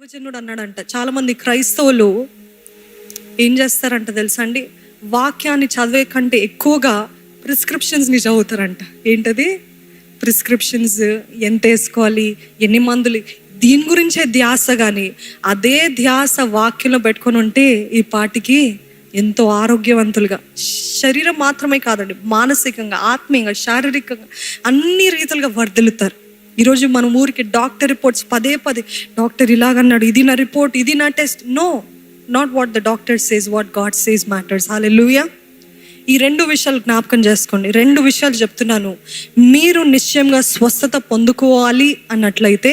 దైవజనుడు అన్నాడంట చాలామంది క్రైస్తవులు ఏం చేస్తారంట తెలుసా అండి? వాక్యాన్ని చదివే కంటే ఎక్కువగా ప్రిస్క్రిప్షన్స్ని చదువుతారంట. ఏంటది? ప్రిస్క్రిప్షన్స్ ఎంత వేసుకోవాలి? ఎన్ని మందులు? దీని గురించే ధ్యాస కానీ అదే ధ్యాస వాక్యంలో పెట్టుకొని ఉంటే ఈ పాటికి ఎంతో ఆరోగ్యవంతులుగా శరీరం మాత్రమే కాదండి మానసికంగా ఆత్మీయంగా శారీరకంగా అన్ని రీతులుగా వర్ధిల్లుతారు. ఈరోజు మన ఊరికి డాక్టర్ రిపోర్ట్స్ పదే పదే డాక్టర్ ఇలాగన్నాడు ఇది నా రిపోర్ట్ ఇది నా test. No not what the doctor says what God says matters. Hallelujah ఈ రెండు విషయాలు జ్ఞాపకం చేసుకోండి. రెండు విషయాలు చెప్తున్నాను. మీరు నిశ్చయంగా స్వస్థత పొందుకోవాలి అన్నట్లయితే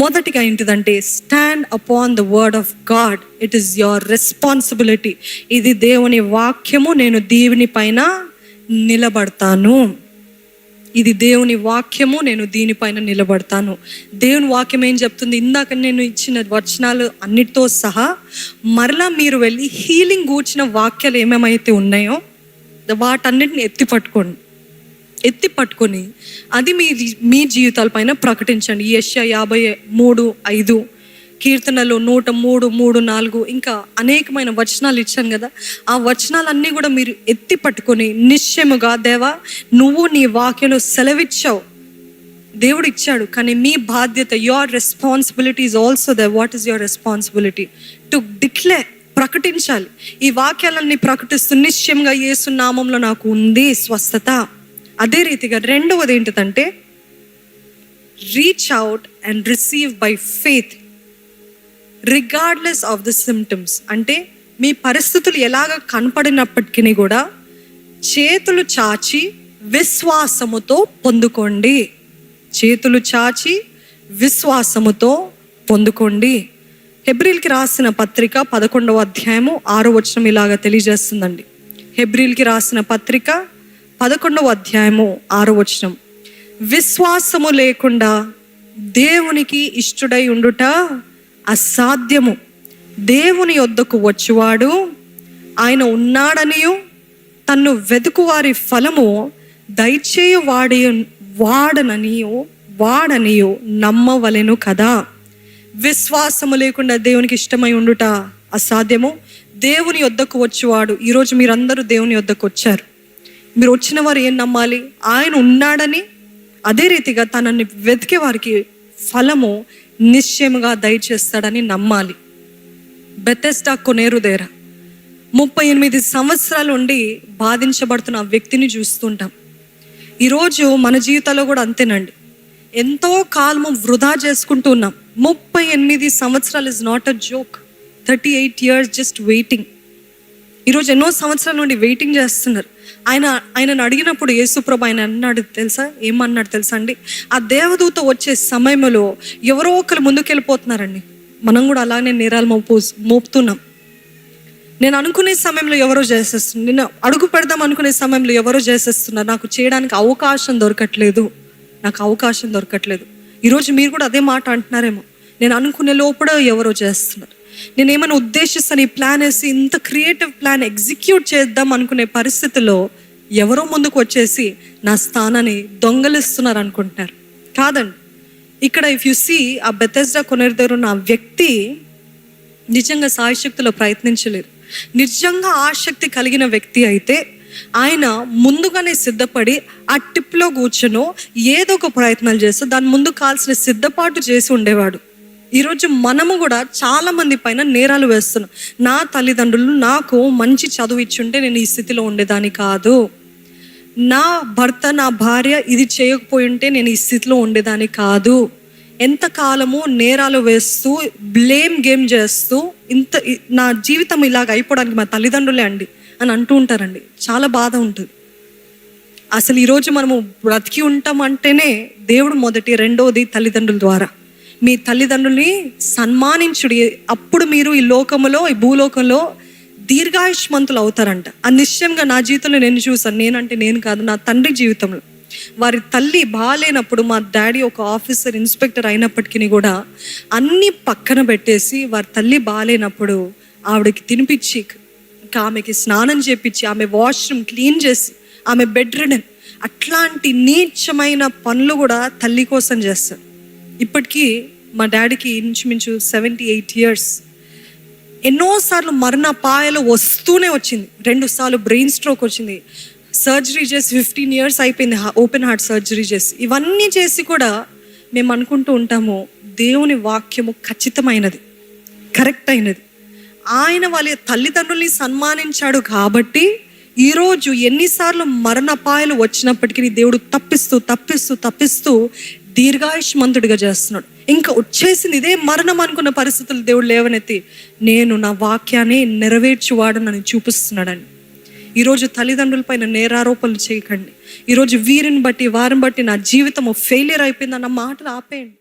మొదటిగా ఏంటిదంటే stand upon the word of God it is your responsibility ఇది దేవుని వాక్యము. నేను దేవుని పైన నిలబడతాను. ఇది దేవుని వాక్యము నేను దీనిపైన నిలబడతాను. దేవుని వాక్యం ఏం చెప్తుంది? ఇందాక నేను ఇచ్చిన వచనాలు అన్నిటితో సహా మరలా మీరు వెళ్ళి హీలింగ్ కూర్చిన వాక్యాలు ఏమేమైతే ఉన్నాయో వాటన్నిటిని ఎత్తి పట్టుకోండి. ఎత్తి పట్టుకొని అది మీ మీ జీవితాలపైన ప్రకటించండి. యశ యాభై మూడు ఐదు కీర్తనలు నూట మూడు మూడు నాలుగు ఇంకా అనేకమైన వచనాలు ఇచ్చాను కదా. ఆ వచనాలన్నీ కూడా మీరు ఎత్తి పట్టుకొని నిశ్చయముగా దేవా నువ్వు నీ వాక్యలో సెలవిచ్చావు. దేవుడు ఇచ్చాడు కానీ మీ బాధ్యత your responsibility is also the what is your responsibility to declare ప్రకటించాలి. ఈ వాక్యాలన్నీ ప్రకటిస్తూ నిశ్చయంగా యేసు నామంలో నాకు ఉంది స్వస్థత. అదే రీతిగా రెండవది ఏంటిదంటే reach out and receive by faith regardless of the symptoms అంటే మీ పరిస్థితులు ఎలాగ కనపడినప్పటికీ కూడా చేతులు చాచి విశ్వాసముతో పొందుకోండి. చేతులు చాచి విశ్వాసముతో పొందుకోండి. హెబ్రిల్కి రాసిన పత్రిక పదకొండవ అధ్యాయము ఆరో వచనం ఇలాగా తెలియజేస్తుందండి. హెబ్రిల్కి రాసిన పత్రిక పదకొండవ అధ్యాయము ఆరో వచనం. విశ్వాసము లేకుండా దేవునికి ఇష్టుడై ఉండుట అసాధ్యము. దేవుని యొద్దకు వచ్చువాడు ఆయన ఉన్నాడనియు తన్ను వెతుకువారి ఫలము దయచేయు వాడి వాడననియు వాడనియు నమ్మవలెను కదా. విశ్వాసము లేకుండా దేవునికి ఇష్టమై ఉండుట అసాధ్యము. దేవుని యొద్దకు వచ్చేవాడు ఈరోజు మీరందరూ దేవుని యొద్దకు వచ్చారు. మీరు వచ్చిన వారు ఏం నమ్మాలి? ఆయన ఉన్నాడని అదే రీతిగా తనని వెతికే వారికి ఫలము నిశ్చయముగా దయచేస్తాడని నమ్మాలి. బెతెస్టా కొనేరుదేరా ముప్పై ఎనిమిది సంవత్సరాల నుండి బాధించబడుతున్న ఆ వ్యక్తిని చూస్తుంటాం. ఈరోజు మన జీవితాల్లో కూడా అంతేనండి. ఎంతో కాలము వృధా చేసుకుంటూ ఉన్నాం. ముప్పై ఎనిమిది సంవత్సరాలు is not a joke thirty eight years just waiting ఈరోజు ఎన్నో సంవత్సరాల నుండి వెయిటింగ్ చేస్తున్నారు. ఆయన ఆయనను అడిగినప్పుడు యేసుప్రభు ఆయన అన్నాడు తెలుసా? ఏమన్నాడు తెలుసా అండి? ఆ దేవదూత వచ్చే సమయంలో ఎవరో ఒకరు ముందుకెళ్ళిపోతున్నారండి. మనం కూడా అలానే నేరాలు మోపు మోపుతున్నాం. నేను అనుకునే సమయంలో ఎవరో చేసేస్తున్నారు. నేను అడుగు పెడదాం అనుకునే సమయంలో ఎవరో చేసేస్తున్నారు. నాకు చేయడానికి అవకాశం దొరకట్లేదు. నాకు అవకాశం దొరకట్లేదు. ఈరోజు మీరు కూడా అదే మాట అంటున్నారేమో. నేను అనుకునే లోపల ఎవరో చేస్తున్నారు. నేను ఏమైనా ఉద్దేశిస్తాను ఈ ప్లాన్ వేసి ఇంత క్రియేటివ్ ప్లాన్ ఎగ్జిక్యూట్ చేద్దాం అనుకునే పరిస్థితిలో ఎవరో ముందుకు వచ్చేసి నా స్థానాన్ని దొంగలిస్తున్నారు అనుకుంటున్నారు. కాదండి. ఇక్కడ ఇఫ్ యు సీ ఆ బెతెస్డా కొనేరు నా వ్యక్తి నిజంగా సాయశక్తిలో ప్రయత్నించలేదు. నిజంగా ఆసక్తి కలిగిన వ్యక్తి అయితే ఆయన ముందుగానే సిద్ధపడి ఆ టిప్లో కూర్చునో ఏదో ఒక ప్రయత్నాలు చేస్తూ దాని ముందు కాల్సిన సిద్ధపాటు చేసి ఉండేవాడు. ఈరోజు మనము కూడా చాలా మంది పైన నేరాలు వేస్తున్నాం. నా తల్లిదండ్రులు నాకు మంచి చదువు ఇచ్చుంటే నేను ఈ స్థితిలో ఉండేదాన్ని కాదు. నా భర్త నా భార్య ఇది చేయకపోయి ఉంటే నేను ఈ స్థితిలో ఉండేదాన్ని కాదు. ఎంతకాలము నేరాలు వేస్తూ బ్లేమ్ గేమ్ చేస్తూ ఇంత నా జీవితం ఇలాగ అయిపోవడానికి మా తల్లిదండ్రులే అండి అని అంటూ ఉంటారండి. చాలా బాధ ఉంటుంది. అసలు ఈరోజు మనము బ్రతికి ఉంటాం అంటేనే దేవుడు మొదటి రెండవది తల్లిదండ్రుల ద్వారా. మీ తల్లిదండ్రుల్ని సన్మానించుడి. అప్పుడు మీరు ఈ లోకములో ఈ భూలోకంలో దీర్ఘాయుష్మంతులు అవుతారంట. ఆ నిశ్చయంగా నా జీవితంలో నేను చూసాను నేనంటే నేను కాదు నా తండ్రి జీవితంలో. వారి తల్లి బాగాలేనప్పుడు మా డాడీ ఒక ఆఫీసర్ ఇన్స్పెక్టర్ అయినప్పటికీ కూడా అన్ని పక్కన పెట్టేసి వారి తల్లి బాగాలేనప్పుడు ఆవిడకి తినిపించి ఇంకా ఆమెకి స్నానం చేపించి ఆమె వాష్రూమ్ క్లీన్ చేసి ఆమె బెడ్ రిడన్ అట్లాంటి నీచమైన పనులు కూడా తల్లి కోసం చేస్తారు. ఇప్పటికీ మా డాడీకి ఇంచుమించు సెవెంటీ ఎయిట్ ఇయర్స్. ఎన్నోసార్లు మరణపాయలు వస్తూనే వచ్చింది. రెండు సార్లు బ్రెయిన్ స్ట్రోక్ వచ్చింది. సర్జరీ చేసి ఫిఫ్టీన్ ఇయర్స్ అయిపోయింది. ఓపెన్ హార్ట్ సర్జరీ చేసి. ఇవన్నీ చేసి కూడా మేము అనుకుంటూ ఉంటాము దేవుని వాక్యము ఖచ్చితమైనది కరెక్ట్ అయినది. ఆయన వాళ్ళ తల్లిదండ్రుల్ని సన్మానించాడు కాబట్టి ఈరోజు ఎన్నిసార్లు మరణపాయలు వచ్చినప్పటికీ దేవుడు తప్పిస్తూ తప్పిస్తూ తప్పిస్తూ దీర్ఘాయుష్మంతుడిగా చేస్తున్నాడు. ఇంకా వచ్చేసింది ఇదే మరణం అనుకున్న పరిస్థితులు దేవుడు లేవనెత్తి నేను నా వాక్యాన్ని నెరవేర్చువాడు నన్ను చూపిస్తున్నాడని. ఈరోజు తల్లిదండ్రుల పైన నేరారోపణలు చేయకండి. ఈరోజు వీరిని బట్టి వారిని బట్టి నా జీవితము ఫెయిలియర్ అయిపోయిందన్న మాటలు ఆపేయండి.